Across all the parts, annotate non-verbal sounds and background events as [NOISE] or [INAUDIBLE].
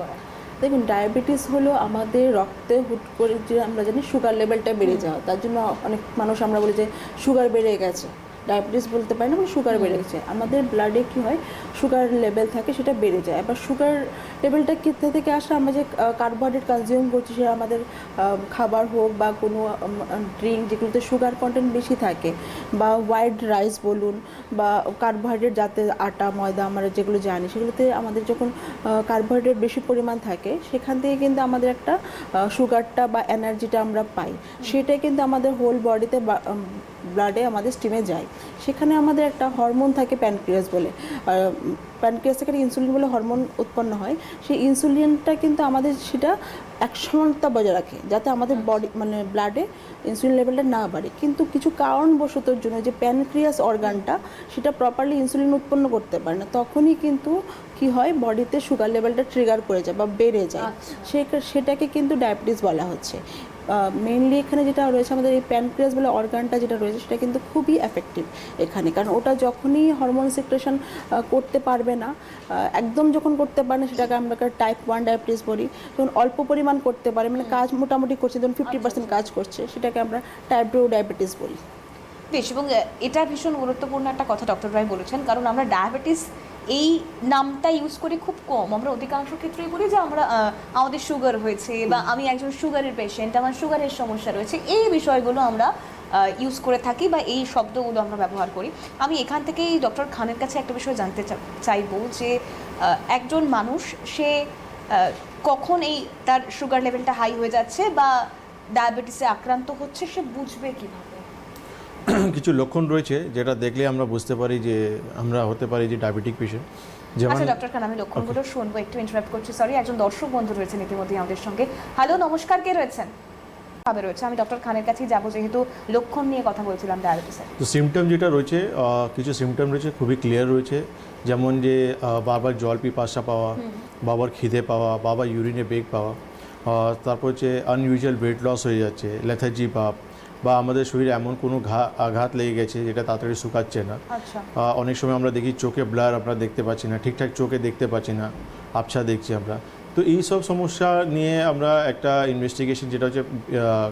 করায়। দেখুন ডায়াবেটিস হলো আমাদের রক্তে হুট করে যে আমরা জানি সুগার লেভেলটা বেড়ে যাওয়া। তার জন্য অনেক মানুষ আমরা বলি যে সুগার বেড়ে গেছে। ডায়াবেটিস বলতে পারি না মানে সুগার বেড়ে গেছে আমাদের ব্লাডে কি হয়? সুগার লেভেল থাকে সেটা বেড়ে যায়। এবার সুগার লেভেলটা কোথা থেকে আসলে আমরা যে কার্বোহাইড্রেট কনজিউম করছি সেটা আমাদের খাবার হোক বা কোনো ড্রিঙ্ক যেগুলোতে সুগার কন্টেন্ট বেশি থাকে বা হোয়াইট রাইস বলুন বা কার্বোহাইড্রেট যাতে আটা ময়দা আমরা যেগুলো জানি সেগুলোতে আমাদের যখন কার্বোহাইড্রেট বেশি পরিমাণ থাকে সেখান থেকে কিন্তু আমাদের একটা সুগারটা বা এনার্জিটা আমরা পাই। সেটাই কিন্তু আমাদের হোল বডিতে ব্লাডে আমাদের স্টিমে যায়। সেখানে আমাদের একটা হরমোন থাকে প্যানক্রিয়াস বলে। প্যানক্রিয়াস থেকে ইনসুলিন বলে হরমোন উৎপন্ন হয়। সেই ইনসুলিনটা কিন্তু আমাদের সেটা অ্যাকশনতা বজায় রাখে যাতে আমাদের বডি মানে ব্লাডে ইনসুলিন লেভেলটা না বাড়ে। কিন্তু কিছু কারণবশতর জন্য যে প্যানক্রিয়াস অর্গানটা সেটা প্রপারলি ইনসুলিন উৎপন্ন করতে পারে না তখনই কিন্তু কি হয় বডিতে সুগার লেভেলটা ট্রিগার করে যায় বা বেড়ে যায়। আচ্ছা। সে- সেটাকে কিন্তু ডায়াবেটিস বলা হচ্ছে। মেইনলি এখানে যেটা রয়েছে আমাদের এই প্যানক্রিয়াস বলে অর্গানটা যেটা রয়েছে সেটা কিন্তু খুবই এফেক্টিভ এখানে। কারণ ওটা যখনই হরমোন সিক্রেশন করতে পারবে না একদম যখন করতে পারে না সেটাকে আমরা টাইপ ওয়ান ডায়াবেটিস বলি। যখন অল্প পরিমাণ করতে পারে মানে কাজ মোটামুটি করছে ধরুন ফিফটি পার্সেন্ট কাজ করছে সেটাকে আমরা টাইপ টু ডায়াবেটিস বলি। বেশ এবং এটা ভীষণ গুরুত্বপূর্ণ একটা কথা ডক্টর রায় বলেছেন কারণ আমরা ডায়াবেটিস এই নামটা ইউজ করি খুব কম। আমরা অধিকাংশ ক্ষেত্রেই বলি যে আমরা আমাদের সুগার হয়েছে বা আমি একজন সুগারের পেশেন্ট আমার সুগারের সমস্যা রয়েছে। এই বিষয়গুলো আমরা ইউজ করে থাকি বা এই শব্দগুলো আমরা ব্যবহার করি। আমি এখান থেকেই ডক্টর খানের কাছে একটা বিষয় জানতে চা- চাইব যে একজন মানুষ সে কখন এই তার সুগার লেভেলটা হাই হয়ে যাচ্ছে বা ডায়াবেটিসে আক্রান্ত হচ্ছে সে বুঝবে কীভাবে? [CLEARS THROAT] কিছু লক্ষণ রয়েছে যেটা দেখলে আমরা বুঝতে পারি যে আমরা হতে পারি যে ডায়াবেটিক পেশেন্ট যেমন আচ্ছা ডক্টর খান আমি লক্ষণগুলো শুনব একটু ইন্টারাপ্ট করছি। সরি একজন দর্শক বন্ধু রয়েছেন ইতিমধ্যে আমাদের সঙ্গে। হ্যালো নমস্কার কে রয়েছেন? ভাবে রয়েছে। আমি ডক্টর খানের কাছেই যাব যেহেতু লক্ষণ নিয়ে কথা বলছিলাম ডায়াবেটিসের তো সিমটম যেটা রয়েছে কিছু সিমটম রয়েছে খুবই ক্লিয়ার রয়েছে। যেমন যে বারবার জল পিপাসা পাওয়া বাবার খিদে পাওয়া বাবার ইউরিনে বেগ পাওয়া তারপর হচ্ছে আনইউজুয়াল ওয়েট লস হয়ে যাচ্ছে লেথার্জি ভাব বা আমাদের শরীরে এমন কোনো ঘা আঘাত লেগে গেছে যেটা তাড়াতাড়ি শুকাচ্ছে না। আচ্ছা। অনেক সময় আমরা দেখি চোখে ব্লার আমরা দেখতে পাচ্ছি না ঠিকঠাক চোখে দেখতে পাচ্ছি না আবছা দেখছি আমরা। তো এই সব সমস্যা নিয়ে আমরা একটা ইনভেস্টিগেশন যেটা হচ্ছে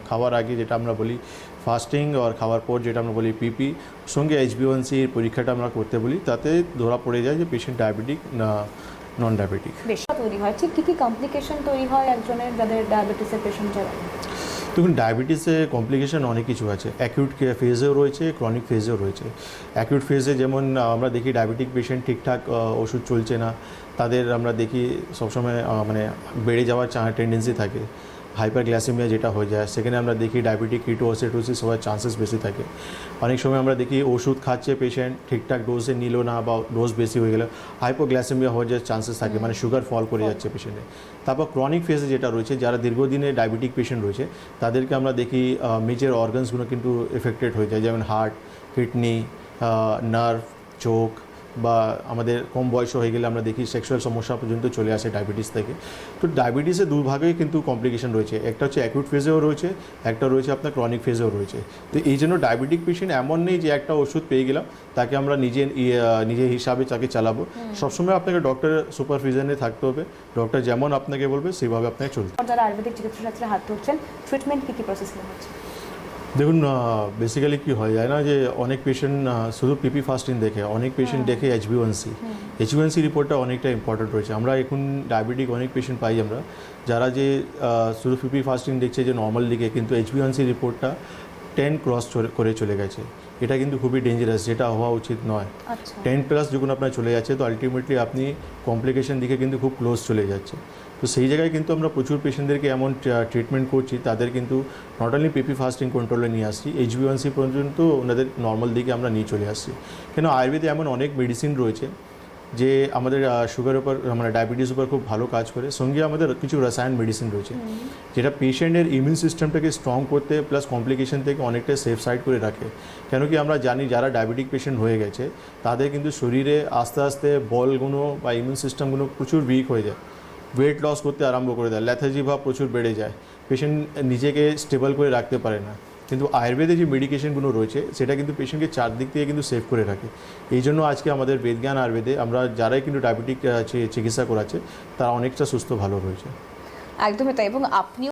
খাওয়ার আগে যেটা আমরা বলি ফাস্টিং আর খাওয়ার পর যেটা আমরা বলি পিপি সঙ্গে এইচবিওয়ানসির পরীক্ষাটা আমরা করতে বলি তাতে ধরা পড়ে যায় যে পেশেন্ট ডায়াবেটিক না নন ডায়াবেটিক বেশ তৈরি হয়। ঠিক কি কি কমপ্লিকেশন তৈরি হয় একজনের যাদের ডায়াবেটিসের পেশেন্ট যারা দেখুন ডায়াবেটিসে কমপ্লিকেশান অনেক কিছু আছে। অ্যাকিউট ফেজেও রয়েছে ক্রনিক ফেজেও রয়েছে। অ্যাকিউট ফেজে যেমন আমরা দেখি ডায়াবেটিক পেশেন্ট ঠিকঠাক ওষুধ চলছে না। তাদের আমরা দেখি সবসময় মানে বেড়ে যাওয়ার টেন্ডেন্সি থাকে। হাইপারগ্লাসেমিয়া যেটা হয়ে যায় সেখানে আমরা দেখি ডায়াবেটিক কিটোসিটোসিস হওয়ার চান্সেস বেশি থাকে। অনেক সময় আমরা দেখি ওষুধ খাচ্ছে পেশেন্ট ঠিকঠাক ডোজে নিল না বা ডোজ বেশি হয়ে গেলে হাইপোগ্লাসেমিয়া হয়ে যাওয়ার চান্সেস থাকে মানে সুগার ফল করে যাচ্ছে পেশেন্টে তারপর ক্রনিক ফেজে যেটা রয়েছে যারা দীর্ঘদিনে ডায়াবেটিক পেশেন্ট রয়েছে তাদেরকে আমরা দেখি মেজর অর্গানসগুলো কিন্তু এফেক্টেড হয়ে যায় যেমন হার্ট কিডনি নার্ভ চোখ বা আমাদের কম বয়স হয়ে গেলে আমরা দেখি সেক্সুয়াল সমস্যা পর্যন্ত চলে আসে ডায়াবেটিস থেকে। তো ডায়াবেটিসের দুভাগেই কিন্তু কমপ্লিকেশন রয়েছে। একটা হচ্ছে অ্যাকিউট ফেজেও রয়েছে একটা রয়েছে আপনার ক্রনিক ফেজেও রয়েছে। তো এই জন্য ডায়াবেটিক পেশেন্ট এমন নেই যে একটা ওষুধ পেয়ে গেলাম তাকে আমরা নিজে ইয়ে, নিজের হিসাবে তাকে চালাবো। সবসময় আপনাকে ডক্টরের সুপারভিশনে থাকতে হবে। ডক্টর যেমন আপনাকে বলবে সেভাবে আপনাকে চলতে। যারা আয়ুর্বেদিক চিকিৎসা হাত ধরছেন ট্রিটমেন্ট কি কি প্রসেস হচ্ছে? দেখুন বেসিক্যালি কি হয় যায় না যে অনেক পেশেন্ট শুধু পিপি ফাস্টিং দেখে অনেক পেশেন্ট দেখে এইচবিওয়ানসি এইচবিওয়ানসি রিপোর্টটা অনেকটা ইম্পর্টেন্ট রয়েছে। আমরা এখন ডায়াবেটিক অনেক পেশেন্ট পাই আমরা। যারা যে শুধু পিপি ফাস্টিং দেখছে যে নর্মাল দিকে কিন্তু এইচবিওয়ানসি রিপোর্টটা টেন ক্রস করে চলে গেছে। এটা কিন্তু খুবই ডেঞ্জারাস যেটা হওয়া উচিত নয়। আচ্ছা। টেন প্লাস যখন আপনার চলে যাচ্ছে তো আলটিমেটলি আপনি কমপ্লিকেশন দিকে কিন্তু খুব ক্লোজ চলে যাচ্ছে। তো সেই জায়গায় কিন্তু আমরা প্রচুর পেশেন্টদেরকে এমন ট্রিটমেন্ট করছি তাদের কিন্তু নট অনলি পিপি ফাস্টিং কন্ট্রোলে নিয়ে আসছি এইচবিওয়ানসি পর্যন্ত ওনাদের নর্মাল দিকে আমরা নিয়ে চলে আসছি। কেন আয়ুর্বেদে এমন অনেক মেডিসিন রয়েছে যে আমাদের সুগারের উপর মানে ডায়াবেটিস উপর খুব ভালো কাজ করে। সঙ্গে আমাদের কিছু রসায়ন মেডিসিন রয়েছে যেটা পেশেন্টের ইমিউন সিস্টেমটাকে স্ট্রং করতে প্লাস কমপ্লিকেশন থেকে অনেকটা সেফ সাইড করে রাখে। কেন কি আমরা জানি যারা ডায়াবেটিক পেশেন্ট হয়ে গেছে তাদের কিন্তু শরীরে আস্তে আস্তে বলগুলো বা ইমিউন সিস্টেমগুলো প্রচুর উইক হয়ে যায়। ওয়েট লস করতে আরম্ভ করে দেয় ল্যাথাজি ভাব প্রচুর বেড়ে যায়। পেশেন্ট নিজেকে স্টেবল করে রাখতে পারে না। কিন্তু আয়ুর্বেদে যে মেডিকেশনগুলো রয়েছে, সেটা কিন্তু পেশেন্টকে চারদিক থেকে কিন্তু সেভ করে রাখে। এই জন্য আজকে আমাদের বেদজ্ঞান আয়ুর্বেদে আমরা যারাই কিন্তু ডায়াবেটিক চিকিৎসা করাচ্ছে, তারা অনেকটা সুস্থ ভালো রয়েছে। একদমই তাই এবং আপনিও